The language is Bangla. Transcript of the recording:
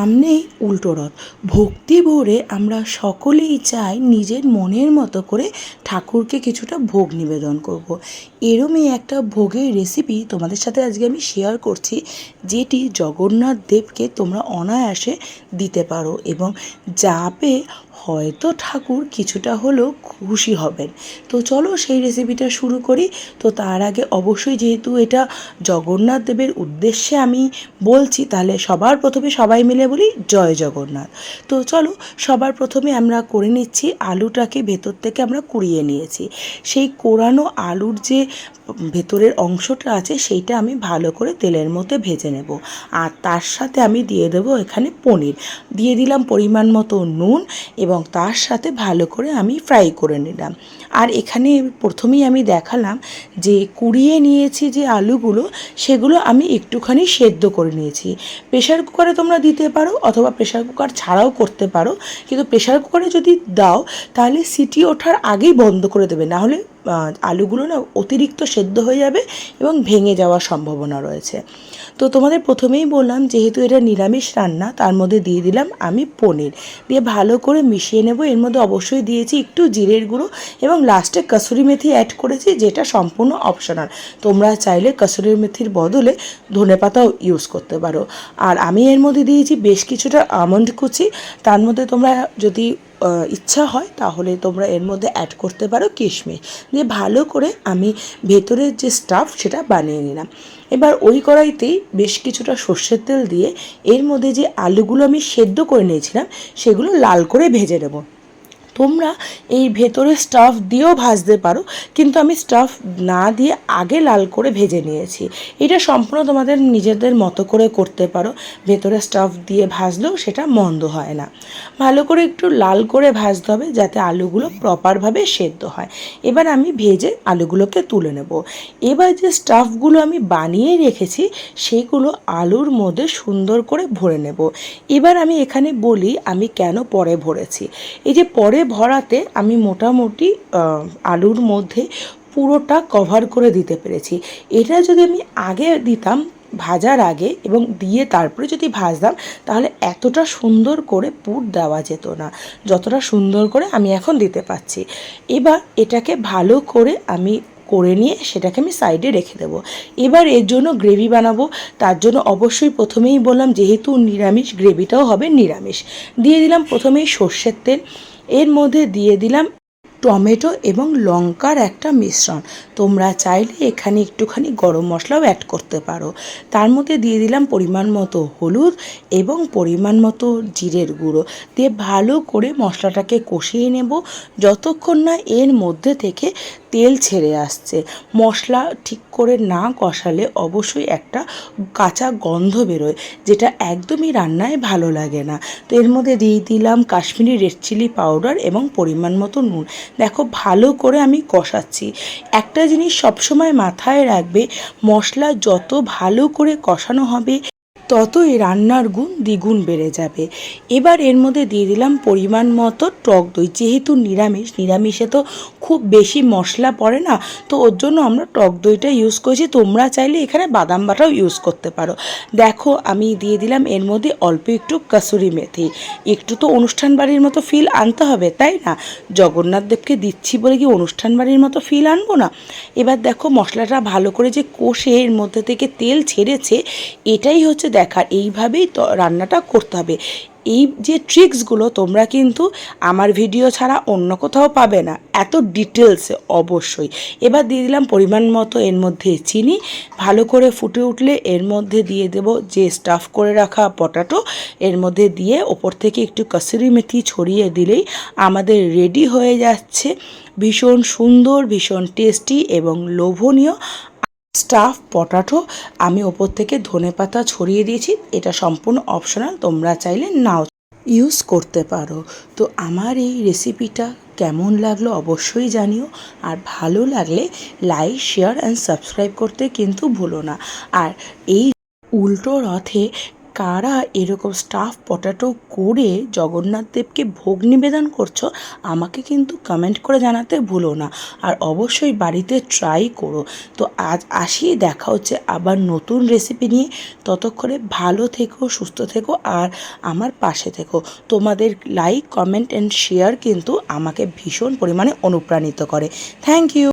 সামনেই উল্টো রথ ভক্তি ভরে আমরা সকলেই চাই নিজের মনের মতো করে ঠাকুরকে কিছুটা ভোগ নিবেদন করব। এরমই একটা ভোগের রেসিপি তোমাদের সাথে আজকে আমি শেয়ার করছি, যেটি জগন্নাথ দেবকে তোমরা অনায়াসে দিতে পারো এবং যা যাবে হয়তো ঠাকুর কিছুটা হলেও খুশি হবেন। তো চলো সেই রেসিপিটা শুরু করি। তো তার আগে অবশ্যই যেহেতু এটা জগন্নাথ দেবের উদ্দেশ্যে আমি বলছি, তাহলে সবার প্রথমে সবাই মিলে বলি জয় জগন্নাথ। তো চলো সবার প্রথমে আমরা করে নিচ্ছি, আলুটাকে ভেতর থেকে আমরা কুড়িয়ে নিয়েছি। সেই কোরানো আলুর যে ভেতরের অংশটা আছে সেইটা আমি ভালো করে তেলের মধ্যে ভেজে নেব। আর তার সাথে আমি দিয়ে দেবো এখানে পনির। দিয়ে দিলাম পরিমাণ মতো নুন এবং তার সাথে ভালো করে আমি ফ্রাই করে নিলাম। আর এখানে প্রথমেই আমি দেখালাম যে কুড়িয়ে নিয়েছি যে আলুগুলো, সেগুলো আমি একটুখানি সেদ্ধ করে নিয়েছি। প্রেশার কুকারে তোমরা দিতে পারো অথবা প্রেশার কুকার ছাড়াও করতে পারো। কিন্তু প্রেশার কুকারে যদি দাও, তাহলে সিটি ওঠার আগেই বন্ধ করে দেবে। না হলে আলুগুলো না অতিরিক্ত সেদ্ধ হয়ে যাবে এবং ভেঙে যাওয়ার সম্ভাবনা রয়েছে। তো তোমাদের প্রথমেই বললাম, যেহেতু এটা নিরামিষ রান্না, তার মধ্যে দিয়ে দিলাম আমি পনির। দিয়ে ভালো করে মিশিয়ে নেব। এর মধ্যে অবশ্যই দিয়েছি একটু জিরের গুঁড়ো এবং লাস্টে কসুরি মেথি অ্যাড করেছি, যেটা সম্পূর্ণ অপশনাল তোমরা চাইলে কসুরি মেথির বদলে ধনে পাতাও ইউজ করতে পারো। আর আমি এর মধ্যে দিয়েছি বেশ কিছুটা আমন্ড কুচি। তার মধ্যে তোমরা যদি ইচ্ছা হয়, তাহলে তোমরা এর মধ্যে অ্যাড করতে পারো কিশমিশ। দিয়ে ভালো করে আমি ভেতরের যে স্টাফ সেটা বানিয়ে নিলাম। এবার ওই কড়াইতেই বেশ কিছুটা সর্ষের তেল দিয়ে এর মধ্যে যে আলুগুলো আমি সেদ্ধ করে নিয়েছিলাম, সেগুলো লাল করে ভেজে নেব। তোমরা এই ভেতরে স্টাফ দিয়েও ভাজতে পারো, কিন্তু আমি স্টাফ না দিয়ে আগে লাল করে ভেজে নিয়েছি। এটা সম্পূর্ণ তোমাদের নিজেদের মতো করে করতে পারো, ভেতরে স্টাফ দিয়ে ভাজলেও সেটা মন্দ হয় না। ভালো করে একটু লাল করে ভাজতে হবে যাতে আলুগুলো প্রপারভাবে সেদ্ধ হয়। এবার আমি ভেজে আলুগুলোকে তুলে নেব। এবার যে স্টাফগুলো আমি বানিয়ে রেখেছি, সেগুলো আলুর মধ্যে সুন্দর করে ভরে নেব। এবার আমি এখানে বলি আমি কেন পরে ভরেছি। এই যে পরে ভরাতে আমি মোটামুটি আলুর মধ্যে পুরোটা কভার করে দিতে পেরেছি। এটা যদি আমি আগে দিতাম, ভাজার আগে এবং দিয়ে তারপরে যদি ভাজতাম, তাহলে এতটা সুন্দর করে পুর দেওয়া যেত না। যতটা সুন্দর করে আমি এখন দিতে পাচ্ছি এবার এটাকে ভালো করে আমি করে নিয়ে সেটাকে আমি সাইডে রেখে দেবো। এবার এর জন্য গ্রেভি বানাবো। তার জন্য অবশ্যই প্রথমেই বললাম যেহেতু নিরামিষ, গ্রেভিটাও হবে নিরামিষ। দিয়ে দিলাম প্রথমেই সর্ষের তেল। এর মধ্যে দিয়ে দিলাম টমেটো এবং লঙ্কার একটা মিশ্রণ। তোমরা চাইলে এখানে একটুখানি গরম মশলাও অ্যাড করতে পারো। তার মধ্যে দিয়ে দিলাম পরিমাণ মতো হলুদ এবং পরিমাণ মতো জিরের গুঁড়ো। দিয়ে ভালো করে মশলাটাকে কষিয়ে নেব। যতক্ষণ না এর মধ্যে থেকে তেল ছেড়ে আসছে। মশলা ঠিক করে না কষালে অবশ্যই একটা কাঁচা গন্ধ বেরোয়, যেটা একদমই রান্নায় ভালো লাগে না। তো এর মধ্যে দিয়ে দিলাম কাশ্মীরি রেড চিলি পাউডার এবং পরিমাণ মতো নুন। দেখো, ভালো করে আমি কষাচ্ছি। একটা জিনিস সবসময় মাথায় রাখবে, মশলা যত ভালো করে কষানো হবে ততই রান্নার গুণ দ্বিগুণ বেড়ে যাবে। এবার এর মধ্যে দিয়ে দিলাম পরিমাণ মতো টক দই। যেহেতু নিরামিষ, নিরামিষে তো খুব বেশি মশলা পড়ে না, তো ওর জন্য আমরা টক দইটা ইউজ করেছি। তোমরা চাইলে এখানে বাদাম বাটাও ইউজ করতে পারো। দেখো, আমি দিয়ে দিলাম এর মধ্যে অল্প একটু কাসুরি মেথি। একটু তো অনুষ্ঠান বাড়ির মতো ফিল আনতে হবে, তাই না? জগন্নাথ দেবকে দিচ্ছি বলে কি অনুষ্ঠান বাড়ির মতো ফিল আনব না? এবার দেখো মশলাটা ভালো করে যে কষে এর মধ্যে থেকে তেল ছেড়েছে, এটাই হচ্ছে দেখার, এইভাবেই তো রান্নাটা করতে হবে। এই যে ট্রিক্সগুলো তোমরা কিন্তু আমার ভিডিও ছাড়া অন্য কোথাও পাবে না। এত ডিটেলসে অবশ্যই। এবার দিয়ে দিলাম পরিমাণ মতো এর মধ্যে চিনি। ভালো করে ফুটে উঠলে এর মধ্যে দিয়ে দেব যে স্টাফ করে রাখা পটাটো এর মধ্যে দিয়ে ওপর থেকে একটু কসুরি মেথি ছড়িয়ে দিলেই আমাদের রেডি হয়ে যাচ্ছে। ভীষণ সুন্দর, ভীষণ টেস্টি এবং লোভনীয়। স্টাফ পটাটো আমি ওপর থেকে ধনে পাতা ছড়িয়ে দিয়েছি। এটা সম্পূর্ণ অপশনাল তোমরা চাইলে নাও। ইউজ করতে পারো। তো আমার এই রেসিপিটা কেমন লাগল অবশ্যই জানিও। আর ভালো লাগলে লাইক শেয়ার অ্যান্ড সাবস্ক্রাইব করতে কিন্তু ভুলো না। আর এই উল্টো রথে কারা এরকম স্টাফ পটাটো করে জগন্নাথ দেবকে ভোগ নিবেদন করছ, আমাকে কিন্তু কমেন্ট করে জানাতে ভুলো না। আর অবশ্যই বাড়িতে ট্রাই করো। তো আজ আসি দেখা হচ্ছে আবার নতুন রেসিপি নিয়ে। ততক্ষণে ভালো থেকো, সুস্থ থেকো, আর আমার পাশে থেকো। তোমাদের লাইক কমেন্ট অ্যান্ড শেয়ার কিন্তু আমাকে ভীষণ পরিমাণে অনুপ্রাণিত করে। Thank you